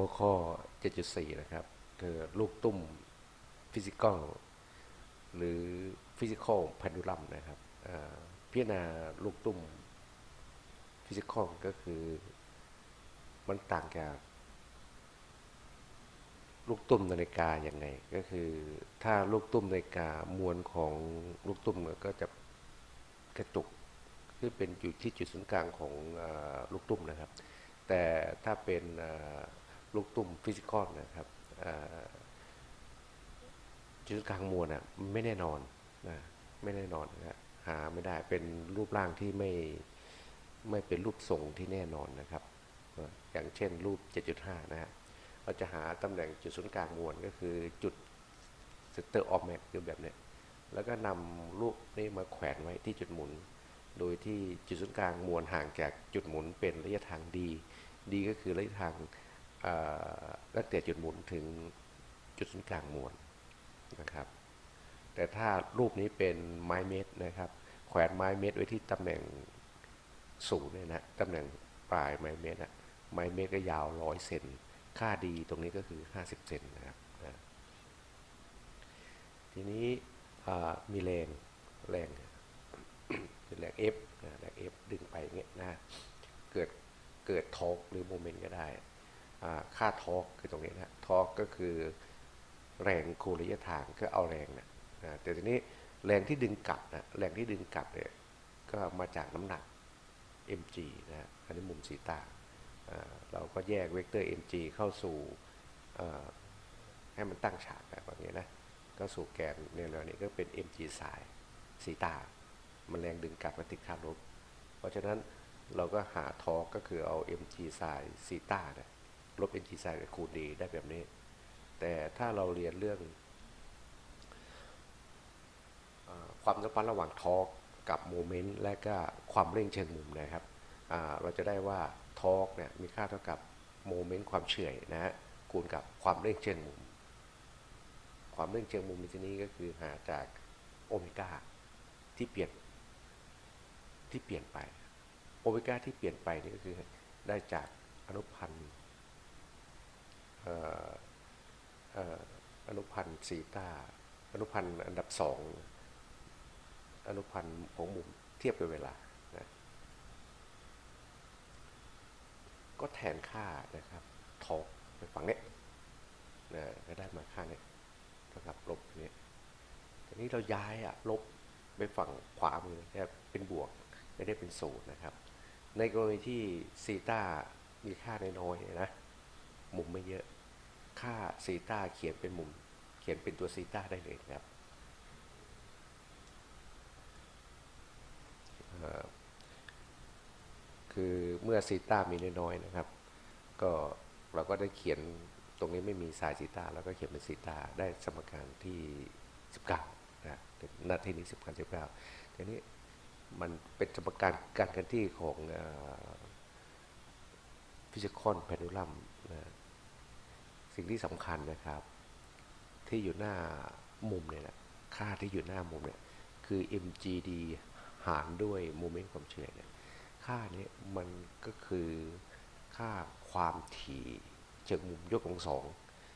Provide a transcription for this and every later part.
หัวข้อ 7.4 นะครับ คือลูกตุ้มฟิสิกอลหรือฟิสิกอลแพนดูลัมนะครับพิจารณาลูกตุ้มฟิสิกอลก็คือมันต่างจากลูกตุ้มนาฬิกาอย่างไง ก็คือถ้าลูกตุ้มนาฬิกามวลของลูกตุ้มก็จะกระจุกที่เป็นอยู่ที่จุดศูนย์กลางของอลูกตุ้มนะครับ แต่ถ้าเป็น ลูกตุ้มฟิสิกอลนะครับจุดศูนย์กลางมวลอะไม่แน่นอนนะไม่แน่นอนนะหาไม่ได้เป็นรูปร่างที่ไม่ไม่เป็นรูปทรงที่แน่นอนนะครับ อย่างเช่นรูป 7.5 นะฮะเราจะหาตำแหน่งจุดศูนย์กลางมวลก็คือจุดเซนเตอร์ออฟแมกคือแบบเนี้ยแล้วก็นำลูกนี้มาแขวนไว้ที่จุดหมุน โดยที่จุดศูนย์กลางมวลห่างจากจุดหมุนเป็นระยะทางดีดีก็คือระยะทาง ตั้งแต่จุดหมุนถึงจุดศูนย์กลางมวลนะครับ แต่ถ้ารูปนี้เป็นไม้เมตรนะครับ แขวนไม้เมตรไว้ที่ตำแหน่งสูงเนี่ยนะตำแหน่งปลายไม้เมตรอะไม้เมตรก็ยาวร้อยเซนค่าดีตรงนี้ก็คือ 50 เซนนะครับนะทีนี้มีแรงแรงเป็นแรง F นะแรง F ดึงไปเงี้ยนะเกิดเกิดทอกหรือโมเมนต์ก็ได้ ค่าทอร์กคือตรงนี้นะทอร์กก็คือแรงคูณระยะทางก็เอาแรงนะนะแต่ทีนี้แรงที่ดึงกลับนะแรงที่ดึงกลับเนี่ยก็มาจากน้ำหนัก mg นะฮะอันนี้มุมสีตาเราก็แยกเวกเตอร์ mg เข้าสู่ให้มันตั้งฉากแบบนี้นะก็สู่แกนในแนวนี้ก็เป็น mg สายสีตา มันแรงดึงกลับมาติดค่าลบเพราะฉะนั้นเราก็หาทอร์กก็คือเอา mg สายซีตาเนี่ย ลบ mg สายคูณดีได้แบบนี้ แต่ถ้าเราเรียนเรื่องอความสัมพันธ์ระหว่างทอร์กกับโมเมนต์และก็ความเร่งเชิงมุมนะครับ เราจะได้ว่าทอร์กเนี่ยมีค่าเท่ากับโมเมนต์ความเฉื่อยนะฮะคูณกับความเร่งเชิงมุม ความเร่งเชิงมุมในที่นี้ก็คือหาจากโอเมก้าที่เปลี่ยนที่เปลี่ยนไปโอเมก้าที่เปลี่ยนไปนี่ก็คือได้จากอนุพันธ์ อนุพันธ์ซีตาอนุพันธ์อันดับสองอนุพันธ์ของมุมเทียบกับเวลานะก็แทนค่านะครับทอกไปฝั่งนี้นะก็ได้มาค่านี้เท่ากับลบนี้ทีนี้เราย้ายอะลบไปฝั่งขวามือแค่เป็นบวกไม่ได้เป็นศูนย์นะครับ ในกรณีที่ซีต้ามีค่าน้อยๆนะมุมไม่เยอะ ค่าซีตาเขียนเป็นมุม เขียนเป็นตัวซีตาได้เลยครับคือเมื่อซีตามีน้อยๆนะครับ ก็เราก็ได้เขียนตรงนี้ไม่มีสายซีตาเราก็เขียนเป็นซีตาได้สมการที่ 19นะนาทีนี้10การ19ทีนี้มันเป็นสมการการเคลื่อนที่ของฟิสิกอลแพนูลัมนะ สิ่งที่สำคัญนะครับ ที่อยู่หน้ามุมเนี่ยแหละค่าที่อยู่หน้ามุมเนี่ยคือ mgd หารด้วยโมเมนต์ความเฉื่อยเนี่ยค่านี้มันก็คือค่าความถี่เชิงมุมยกกำลังสอง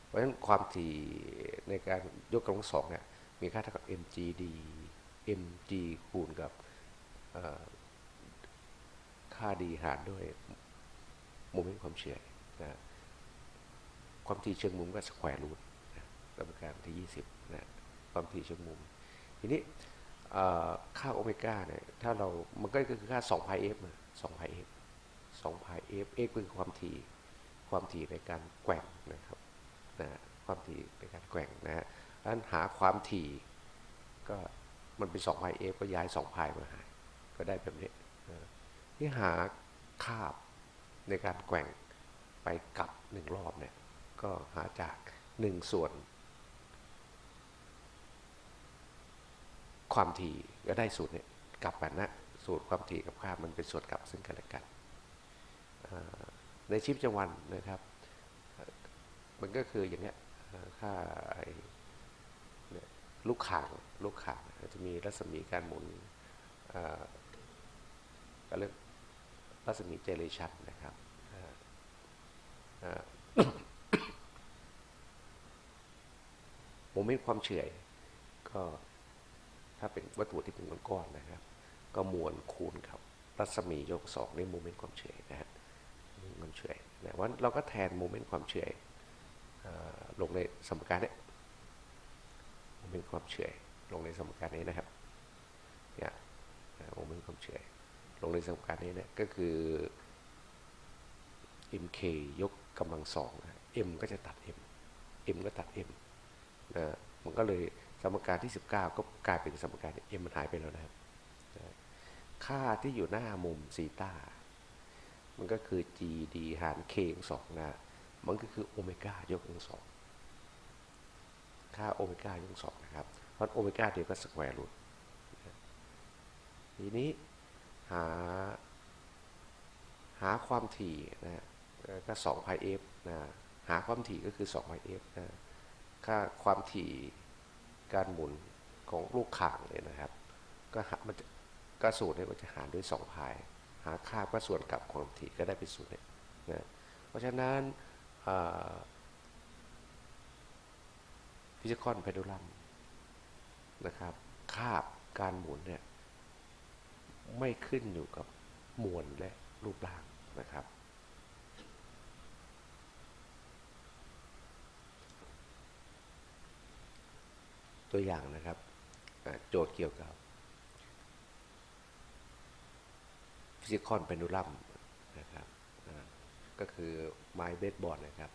เพราะฉะนั้นความถี่ในการยกกำลังสองเนี่ยมีค่าเท่ากับ mgd mg คูณกับค่าดีหารด้วยโมเมนต์ความเฉื่อยนะ ความถี่เชิงมุมก็สแควร์รูทนะสมการที่ 20นะความถี่เชิงมุม ทีนี้ค่าโอเมก้าเนี่ยถ้าเรา มันก็คือค่า2 pi f นะ2 pi f 2 pi f x คือความถี่ความถี่ในการแกว่งนะครับนะความถี่ในการแกว่งนะฮะดังนั้นหาความถี่ก็มันเป็น2 pi f ก็ย้าย2 pi มาหาก็ได้แบบนี้นะที่หาคาบในการแกว่งไปกลับหนึ่งรอบเนี่ย ก็หาจากหนึ่งส่วน ความถี่ก็ได้สูตรเนี่ยกลับกันนะสูตรความถี่กับคามันเป็นส่วนกลับซึ่งกันและกัน ในชีพประจำวันนะครับ มันก็คืออย่างเนี้ยค่าลูกข่างลูกข่างจะมีรัศมีการหมุนอ่าก็เรียกรัศมีเจเลชันนะครับ อ่าอ่าโมเมนต์ความเฉื่อย ก็ถ้าเป็นวัตถุที่เป็นก้อนๆนะครับ ก็มวลคูณกับ รัศมียกสองนี่โมเมนต์ความเฉื่อยนะฮะความเฉื่อยนะว่าเราก็แทนโมเมนต์ความเฉื่อยลงในสมการนี้โมเมนต์ความเฉื่อยลงในสมการนี้นะครับเนี่ยโมเมนต์ความเฉื่อยลงในสมการนี้เนี่ยก็คือ mk ยกกำลังสองนะ m ก็จะตัด m m ก็ตัด m มันก็เลยสมการที่ 19 ก็กลายเป็นสมการ m มันหายไปแล้วนะครับนะค่าที่อยู่หน้ามุมซีตามันก็คือ gd หาร k ยกสองนะ มันก็คือโอเมก้ายกกำลังสองค่าโอเมก้ายกกำลังสองนะครับ เพราะโอเมก้าเดียวก็สแควร์รูททีนี้หาหาความถี่นะฮะเอ่อก็2 pi f นะหาความถี่ก็คือ2 pi f นะ ค่าความถี่การหมุนของลูกข่างเนี่ยนะครับ ก็หามันก็สูตรเนี่ยก็จะหารด้วย2 pi หาค่าก็ส่วนกลับความถี่ก็ได้เป็นสูตรเนี่ยนะเพราะฉะนั้นฟิสิคอนเพดูลัมนะครับคาบการหมุนเนี่ยไม่ขึ้นอยู่กับมวลและรูปร่างนะครับ ตัวอย่างนะครับโจทย์เกี่ยวกับฟิสิคอนเพนดูลัมนะครับก็คือไม้เบสบอลนะครับ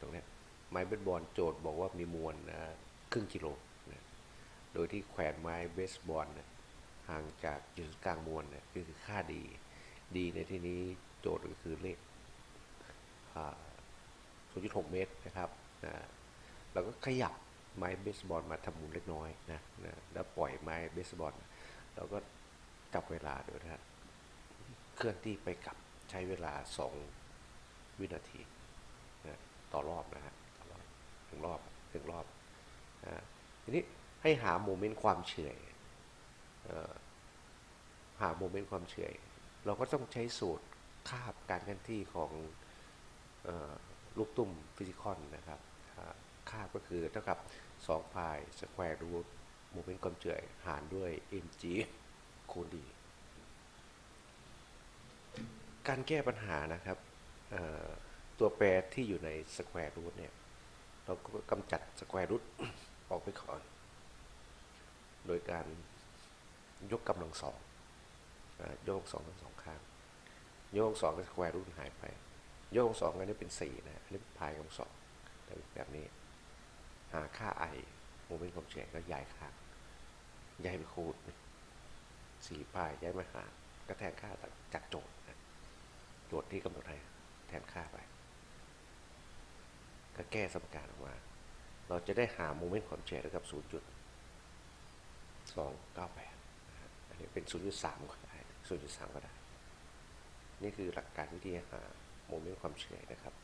ตรงนี้ไม้เบสบอลโจทย์บอกว่ามีมวลอ่าครึ่งกิโลนะโดยที่แขวนไม้เบสบอลห่างจากจุดกลางมวลนี่ยก็คือค่าดีดีในที่นี้โจทย์ก็คือเลข0.6 เมตรนะครับนะเราก็ขยับ ไม้เบสบอลมาทำหมุนเล็กน้อยนะนะแล้วปล่อยไม้เบสบอลเราก็จับเวลาด้วยนะเคลื่อนที่ไปกลับใช้เวลา 2 วินาทีนะต่อรอบนะฮะต่อรอบหนึ่งรอบหนึ่งรอบนะทีนี้ให้หาโมเมนต์ความเฉยหาโมเมนต์ความเฉยเราก็ต้องใช้สูตรคาบการเคลื่อนที่ของออลูกตุ้มฟิสิคอนนะครับ ค่าก็คือเท่ากับ2พายสแควร์รูทโมเมนต์ความเฉื่อยหารด้วย mg คูณ d การแก้ปัญหานะครับตัวแปรที่อยู่ในสแควร์รูทเนี่ยเราก็กำจัดสแควร์รูทออกไปก่อน โดยการยกกำลังสองอยกกำลังสองทั้งสองข้างยกกำลังสองสแควร์รูทหายไปยกกำลังสองอันนี้เป็นสี่นะอันนี้พายกำลังสองแบบนี้ หาค่าไอโมเมนต์ความเฉื่ยก็ย้ายค่าย้ายไปคูณสี่พายย้ายมาหารก็แทนค่าจากโจทย์นะโจทย์ที่กำหนดให้แทนค่าไป ก็แก้สมการออกมา เราจะได้หาโมเมนต์ความเฉื่อยเท่ากับ0.298นะฮะอันนี้เป็น 0.3 ก็ได้0.3 ก็ได้ นี่คือหลักการวิธีหาโมเมนต์ความเฉื่ยนะครับ